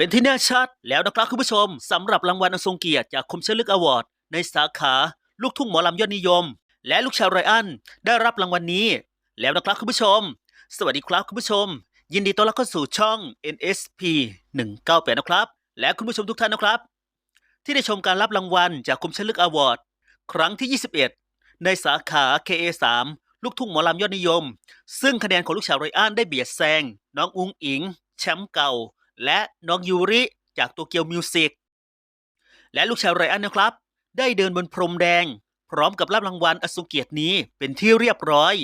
เป็นที่แน่ชัดแล้วนะครับคุณผู้ชมสำหรับรางวัลอันทรงเกียรติจากคมเชลึกอวอร์ดในสาขา ลูกทุ่งหมอลำยอดนิยม และลูกชาวไรอันได้รับรางวัลนี้ แล้วนะครับคุณผู้ชม สวัสดีครับคุณผู้ชม ยินดีต้อนรับเข้าสู่ช่อง NSP 198นะครับ และคุณผู้ชมทุกท่านนะครับ ที่ได้ชมการรับรางวัลจากคมเชลึกอวอร์ดครั้งที่ 21 ในสาขา KA3 ลูกทุ่งหมอลำยอดนิยม ซึ่งคะแนนของลูกชาวไรอันได้เบียดแซงน้องอุงอิง แชมป์เก่า และน้องยูริจากโตเกียวมิวสิกและลูกชาวไรอันนะครับ ได้เดินบนพรมแดง พร้อมกับรับรางวัลอันทรงเกียรตินี้เป็นที่เรียบร้อย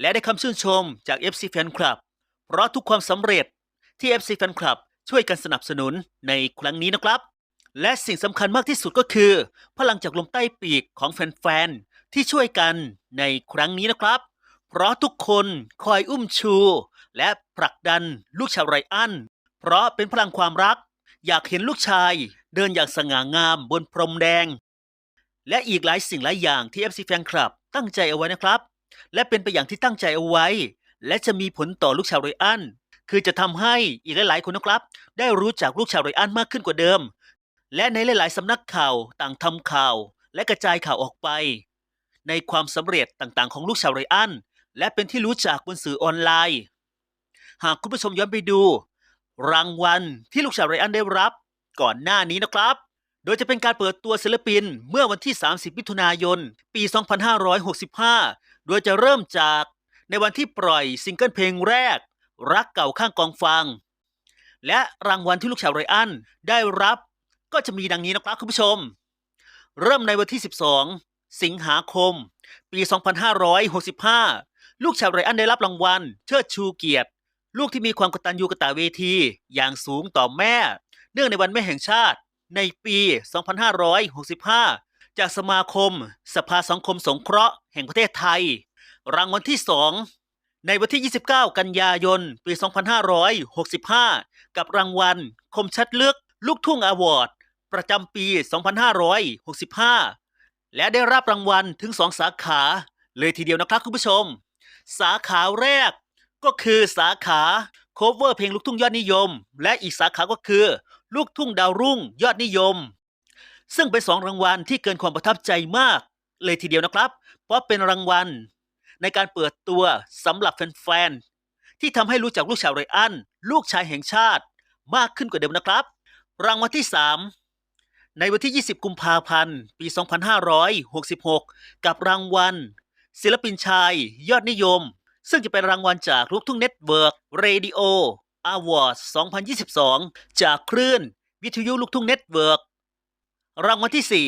และได้คำชื่นชมจาก FC Fan Club เพราะทุกความสำเร็จที่ FC Fan Club ช่วยกันสนับสนุนในครั้งนี้นะครับ และสิ่งสำคัญมากที่สุดก็คือ พลังจากลมใต้ปีกของแฟนๆที่ช่วยกันในครั้งนี้นะครับ เพราะทุกคนคอยอุ้มชู และผลักดันลูกชาวไรอัน เพราะเป็นพลังความรัก อยากเห็นลูกชาย เดินอย่างสง่างามบนพรมแดง และอีกหลายสิ่งหลายอย่างที่ FC Fan Club ตั้งใจเอาไว้นะครับ และเป็นไปอย่างที่ตั้งใจเอาไว้ และจะมีผลต่อลูกชาวไรอันคือจะทำให้อีกหลายๆคนนะครับ ได้รู้จักลูกชาวไรอันมากขึ้นกว่าเดิม และในหลายๆสำนักข่าวต่างทำข่าว และกระจายข่าวออกไป ในความสำเร็จต่างๆ ของลูกชาวไรอันและเป็นที่รู้จักบนสื่อออนไลน์ หากคุณผู้ชมย้อนไปดู รางวัลที่ลูกชาวไรอันได้รับก่อนหน้านี้นะครับ โดยจะเป็นการเปิดตัวศิลปินเมื่อวันที่ 30 มิถุนายน ปี 2565 โดยจะเริ่มจากในวันที่ปล่อยซิงเกิลเพลงแรก รักเก่าข้างกองฟัง และรางวัลที่ลูกชาวไรอันได้รับ ก็จะมีดังนี้นะครับคุณผู้ชม เริ่มในวันที่ 12 สิงหาคม ปี 2565 ลูกชาวไรอันได้รับรางวัลเชิดชูเกียรติ ลูกที่มีความกตัญญูกตเวทีอย่างสูงต่อแม่ เนื่องในวันแม่แห่งชาติ ในปี 2565 จากสมาคม สภาสังคมสงเคราะห์แห่งประเทศไทย รางวัลที่ 2 ในวันที่ 29 กันยายน ปี 2565 กับรางวัล คมชัดเลึกลูกทุ่งอวอร์ด ประจำปี 2565 และได้รับรางวัลถึง 2 สาขา เลยทีเดียวนะครับคุณผู้ชม สาขาแรก ก็คือสาขาโคเวอร์เพลงลูกทุ่งยอดนิยม และอีกสาขาก็คือ ลูกทุ่งดาวรุ่งยอดนิยม ซึ่งเป็นสองรางวัลที่เกินความประทับใจมาก เลยทีเดียวนะครับ เพราะเป็นรางวัล ในการเปิดตัวสำหรับแฟนๆที่ทำให้รู้จักลูกชาวไรอัน ลูกชายแห่งชาติมากขึ้นกว่าเดิมนะครับ รางวัลที่ 3 ในวันที่ 20 กุมภาพันธ์ ปี 2566 กับรางวัล ศิลปินชาย ยอดนิยม ซึ่งจะเป็นรางวัลจากลูกทุ่งเน็ตเวิร์กเรดิโออาวอร์ด2022 จากคลื่น วิทยุลูกทุ่งเน็ตเวิร์กรางวัลที่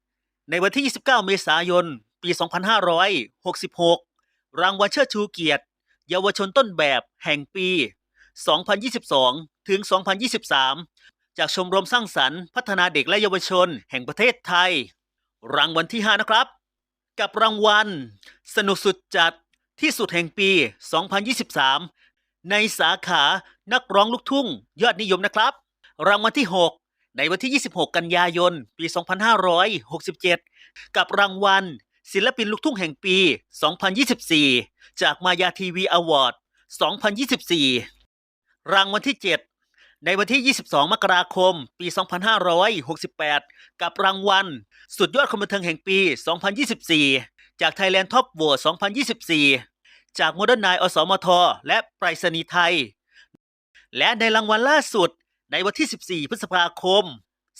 4 ในวันที่ 29 เมษายน ปี 2566 รางวัลเชิดชูเกียรติ เยาวชนต้นแบบแห่งปี 2022 ถึง 2023 จากชมรมสร้างสรรค์พัฒนาเด็กและเยาวชนแห่งประเทศไทย รางวัลที่ 5 นะครับ กับรางวัล สนุกสุดจัด ที่สุดแห่งปี 2023 ในสาขานักร้องลูกทุ่ง ยอดนิยมนะครับ รางวัลที่ 6 ในวันที่ 26 กันยายน ปี 2567 กับรางวัล ศิลปินลูกทุ่งแห่งปี 2024 จากมายาทีวีอวอร์ด 2024 รางวัลที่ 7 ในวันที่ 22 มกราคม ปี 2568 กับรางวัล สุดยอดคนบันเทิงแห่งปี 2024 จาก Thailand Top Vote 2024 จาก Modern Night อสมท และไปรษณีย์ไทย และในรางวัลล่าสุดในวันที่ 14 พฤษภาคม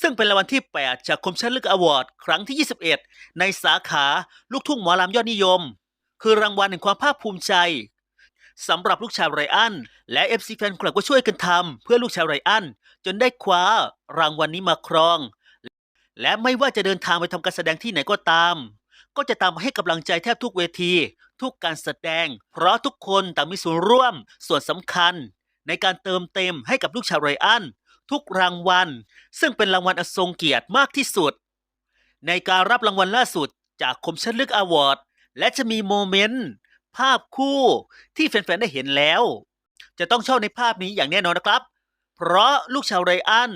ซึ่งเป็นรางวัลที่ 8 จากคมชัดลึกอวอร์ดครั้งที่ 21 ในสาขาลูกทุ่งหมอลำยอดนิยม คือรางวัลแห่งความภาคภูมิใจสำหรับลูกชาวไรอัน และ FC แฟนคลับก็ช่วยกันทำเพื่อลูกชาวไรอัน จนได้คว้ารางวัลนี้มาครอง และไม่ว่าจะเดินทางไปทำการแสดงที่ไหนก็ตาม ก็จะตามให้กำลังใจแทบทุกเวที ทุกการแสดง เพราะทุกคนต่างมีส่วนร่วม ส่วนสำคัญ ในการเติมเต็มให้กับลูกชาวไรอัน ทุกรางวัล ซึ่งเป็นรางวัลอันทรงเกียรติมากที่สุด ในการรับรางวัลล่าสุดจากคมชัดลึกอวอร์ด และจะมีโมเมนต์ ภาพคู่ที่แฟนๆได้เห็นแล้ว จะต้องชอบในภาพนี้อย่างแน่นอนนะครับ เพราะลูกชาวไรอัน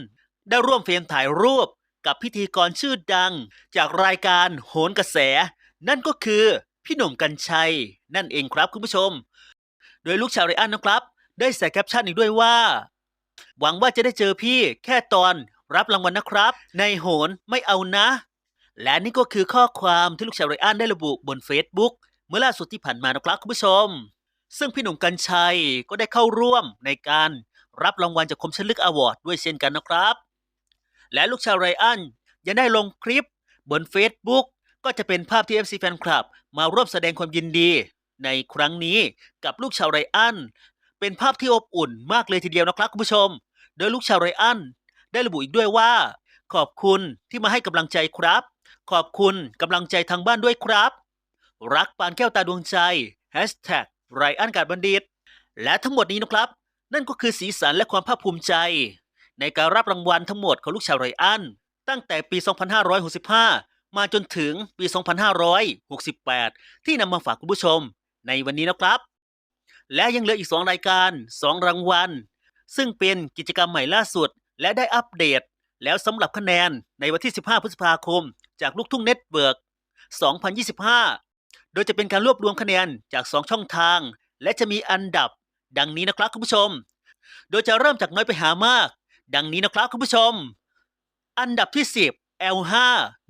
ได้ร่วมเฟรมถ่ายรูป กับพิธีกรชื่อดัง จากรายการโหนกระแส นั่นก็คือพี่หนุ่มกัญชัย นั่นเองครับคุณผู้ชม โดยลูกชาวไรอันนะครับ ได้ใส่แคปชั่นอีกด้วยว่า หวังว่าจะได้เจอพี่แค่ตอนรับรางวัลนะครับ ในโหนไม่เอานะ และนี่ก็คือข้อความที่ลูกชายไรอันได้ระบุบน Facebook เมื่อล่าสุดที่ผ่านมานะครับคุณผู้ชม ซึ่งพี่หนุ่มกัญชัยก็ได้เข้าร่วมในการรับรางวัลจากคมชันลึกอวอร์ดด้วยเช่นกันนะครับ และลูกชายไรอันยังได้ลงคลิป บน Facebook ก็จะเป็นภาพที่ FC แฟนคลับ มาร่วมแสดงความยินดี ในครั้งนี้กับลูกชาวไรอันเป็นภาพที่อบอุ่นมากเลยทีเดียวนะครับคุณผู้ชม โดยลูกชาวไรอันได้ระบุอีกด้วยว่า ขอบคุณที่มาให้กำลังใจครับ ขอบคุณกำลังใจทางบ้านด้วยครับ รักปานแก้วตาดวงใจ Hashtag ไรอันการบัณฑิต และทั้งหมดนี้นะครับ นั่นก็คือสีสันและความภาคภูมิใจ ในการรับรางวัลทั้งหมดของลูกชาวไรอัน ตั้งแต่ปี 2565 มาจนถึงปี 2568 ที่นำมาฝากคุณผู้ชมในวันนี้นะครับ และยังเหลืออีก 2 รายการ 2 รางวัล ซึ่งเป็นกิจกรรมใหม่ล่าสุด และได้อัปเดต แล้วสำหรับคะแนนในวันที่ 15 พฤษภาคม จากลูกทุ่งเน็ตเวิร์ก2025 โดยจะเป็นการรวบรวมคะแนนจาก 2 ช่องทาง และจะมีอันดับดังนี้นะครับคุณผู้ชม โดยจะเริ่มจากน้อยไปหามาก ดังนี้นะครับคุณผู้ชม อันดับที่ 10 L5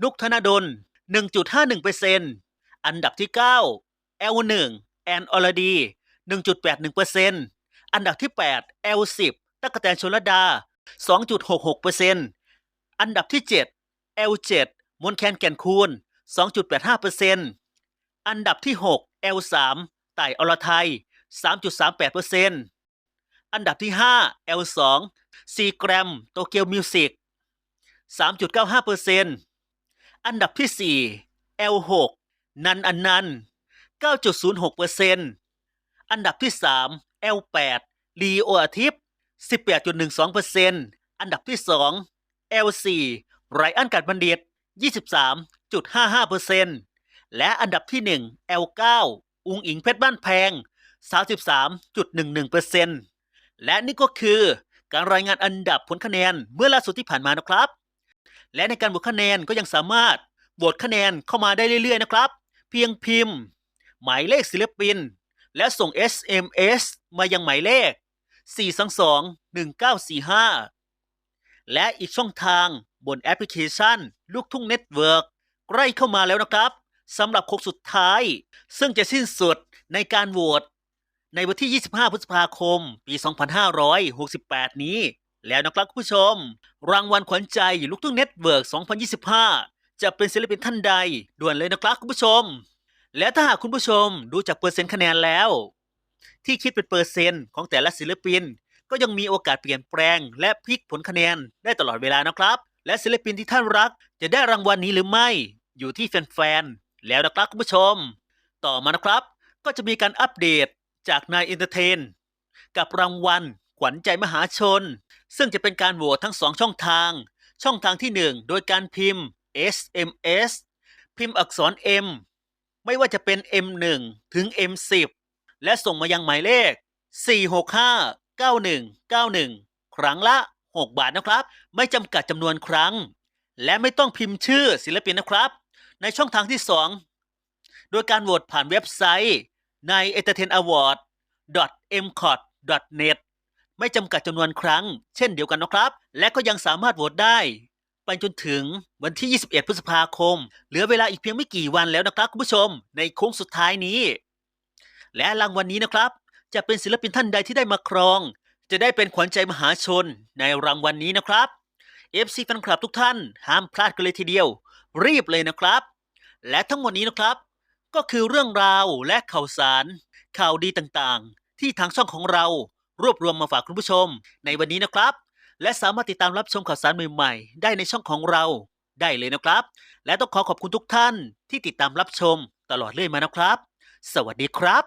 นุกธนดล 1.51%อันดับที่ 9 L1 แอนอลดี 1.81%อันดับที่ 8 L10 ตั๊กแตนชลดา 2.66%อันดับที่ 7 L7 มนแคนแก่นคูณ 2.85%อันดับที่ 6 L3 ไต่อรไทย 3.38% อันดับที่ 5 L2 ซีแกรมโตเกียวมิวสิก3.95%อันดับที่ 4 L6 นันอันนัน9.06%อันดับที่ 3 L8 ลีโออาทิตย์18.12%อันดับที่ 2 L4 ไรอันกัดบัณฑิต 23.55%และอันดับที่ 1 L9 อุงอิงเพชรบ้านแพง 33.11% และนี่ก็คือการรายงานอันดับผลคะแนนเมื่อล่าสุดที่ผ่านมานะครับ และในการโหวตคะแนนก็ยังสามารถโหวตคะแนนเข้ามาได้เรื่อยๆนะครับ เพียงพิมพ์ หมายเลขศิลปิน และส่ง SMS มายังหมายเลข 422-1945 และอีกช่องทางบนแอปพลิเคชัน ลูกทุ่งเน็ตเวิร์กใกล้เข้ามาแล้วนะครับสำหรับโค้งสุดท้าย ซึ่งจะสิ้นสุดในการโหวต ในวันที่ 25 พฤษภาคม ปี 2568 นี้ แล้วนะครับคุณผู้ชม รางวัลขวัญใจลูกทุ่งเน็ตเวิร์ก 2025 จะเป็นศิลปินท่านใด ด่วนเลยนะครับคุณผู้ชม และถ้าหากคุณผู้ชมดูจากเปอร์เซ็นต์คะแนนแล้ว ที่คิดเป็นเปอร์เซ็นต์ของแต่ละศิลปิน ก็ยังมีโอกาสเปลี่ยนแปลง และพลิกผลคะแนนได้ตลอดเวลานะครับ และศิลปินที่ท่านรักจะได้รางวัลนี้หรือไม่ อยู่ที่แฟนๆแล้วนะครับคุณผู้ชม ต่อมานะครับ ก็จะมีการอัปเดต จากนายเอนเตอร์เทน กับรางวัลขวัญใจมหาชน ซึ่งจะเป็นการโหวตทั้ง2ช่องทาง ช่องทางที่ 1 โดยการพิมพ์ SMS พิมพ์อักษร M ไม่ว่าจะเป็น M1 ถึง M10 และส่งมายังหมายเลข 465-9191 ครั้งละ 6 บาทนะครับ ไม่จำกัดจำนวนครั้ง และไม่ต้องพิมพ์ชื่อศิลปินนะครับ ในช่องทางที่ 2 โดยการโหวตผ่านเว็บไซต์ ใน entertainaward.mcot.net ไม่จำกัดจำนวนครั้ง เช่นเดียวกันนะครับ และก็ยังสามารถโหวตได้ ไปจนถึงวันที่ 21 พฤษภาคม เหลือเวลาอีกเพียงไม่กี่วันแล้วนะครับคุณผู้ชม ในโค้งสุดท้ายนี้ และรางวัลนี้นะครับ จะเป็นศิลปินท่านใดที่ได้มาครอง จะได้เป็นขวัญใจมหาชนในรางวัลนี้นะครับ FC แฟนคลับทุกท่าน ห้ามพลาดกันเลยทีเดียว รีบเลยนะครับ และทั้งหมดนี้นะครับ ก็คือเรื่องราวและข่าวสาร ข่าวดีต่างๆ ที่ทางช่องของเรารวบรวมมาฝากคุณผู้ชม ในวันนี้นะครับ และสามารถติดตามรับชมข่าวสารใหม่ๆ ได้ในช่องของเราได้เลยนะครับ และต้องขอขอบคุณทุกท่านที่ติดตามรับชมตลอดเรื่อยมานะครับ สวัสดีครับ